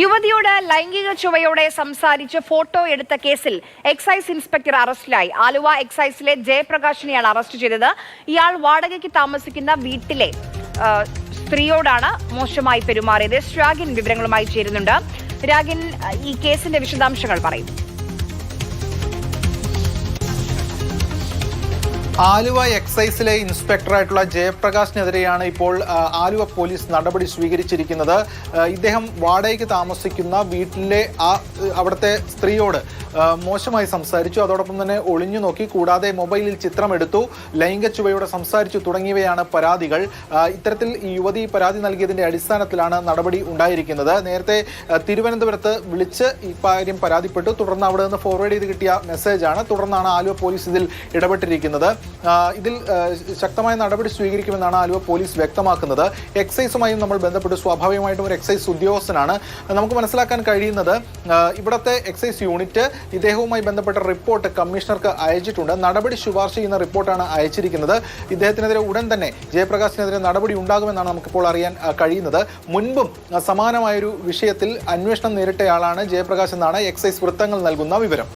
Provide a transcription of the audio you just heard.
യുവതിയോട് ലൈംഗിക ചുവയോടെ സംസാരിച്ച് ഫോട്ടോ എടുത്ത കേസിൽ എക്സൈസ് ഇൻസ്പെക്ടർ അറസ്റ്റിലായി. ആലുവ എക്സൈസിലെ ജയപ്രകാശിനെയാണ് അറസ്റ്റ് ചെയ്തത്. ഇയാൾ വാടകയ്ക്ക് താമസിക്കുന്ന വീട്ടിലെ സ്ത്രീയോടാണ് മോശമായി പെരുമാറിയത്. ശ്രാഗിൻ വിവരങ്ങളുമായി ചേരുന്നുണ്ട്. രാഗിൻ ഈ കേസിന്റെ വിശദാംശങ്ങൾ പറയും. ആലുവ എക്സൈസിലെ ഇൻസ്പെക്ടറായിട്ടുള്ള ജയപ്രകാശിനെതിരെയാണ് ഇപ്പോൾ ആലുവ പോലീസ് നടപടി സ്വീകരിച്ചിരിക്കുന്നത്. ഇദ്ദേഹം വാടകയ്ക്ക് താമസിക്കുന്ന വീട്ടിലെ ആ അവിടുത്തെ സ്ത്രീയോട് മോശമായി സംസാരിച്ചു. അതോടൊപ്പം തന്നെ ഒളിഞ്ഞു നോക്കി കൂടാതെ മൊബൈലിൽ ചിത്രമെടുത്തു ലൈംഗിക ചുവയോടെ സംസാരിച്ചു തുടങ്ങിയവയാണ് പരാതികൾ. ഇത്തരത്തിൽ ഈ യുവതി പരാതി നൽകിയതിന്റെ അടിസ്ഥാനത്തിലാണ് നടപടി ഉണ്ടായിരിക്കുന്നത്. നേരത്തെ തിരുവനന്തപുരത്ത് വിളിച്ച് ഈ കാര്യം പരാതിപ്പെട്ടു. തുടർന്ന് അവിടെ നിന്ന് ഫോർവേഡ് ചെയ്ത് കിട്ടിയ മെസ്സേജാണ് തുടർന്നാണ് ആലുവ പോലീസ് ഇതിൽ ഇടപെട്ടിരിക്കുന്നത്. ഇതിൽ ശക്തമായ നടപടി സ്വീകരിക്കുമെന്നാണ് ആലുവ പോലീസ് വ്യക്തമാക്കുന്നത്. എക്സൈസുമായും നമ്മൾ ബന്ധപ്പെട്ട് സ്വാഭാവികമായിട്ടും ഒരു എക്സൈസ് ഉദ്യോഗസ്ഥനാണ്. നമുക്ക് മനസ്സിലാക്കാൻ കഴിയുന്നത് ഇവിടുത്തെ എക്സൈസ് യൂണിറ്റ് ഇദ്ദേഹവുമായി ബന്ധപ്പെട്ട റിപ്പോർട്ട് കമ്മീഷണർക്ക് അയച്ചിട്ടുണ്ട്. നടപടി ശുപാർശ ചെയ്യുന്ന റിപ്പോർട്ടാണ് അയച്ചിരിക്കുന്നത്. ഇദ്ദേഹത്തിനെതിരെ ഉടൻ തന്നെ ജയപ്രകാശിനെതിരെ നടപടി ഉണ്ടാകുമെന്നാണ് നമുക്കിപ്പോൾ അറിയാൻ കഴിയുന്നത്. മുൻപും സമാനമായൊരു വിഷയത്തിൽ അന്വേഷണം നേരിട്ടയാളാണ് ജയപ്രകാശ് എന്നാണ് എക്സൈസ് വൃത്തങ്ങൾ നൽകുന്ന വിവരം.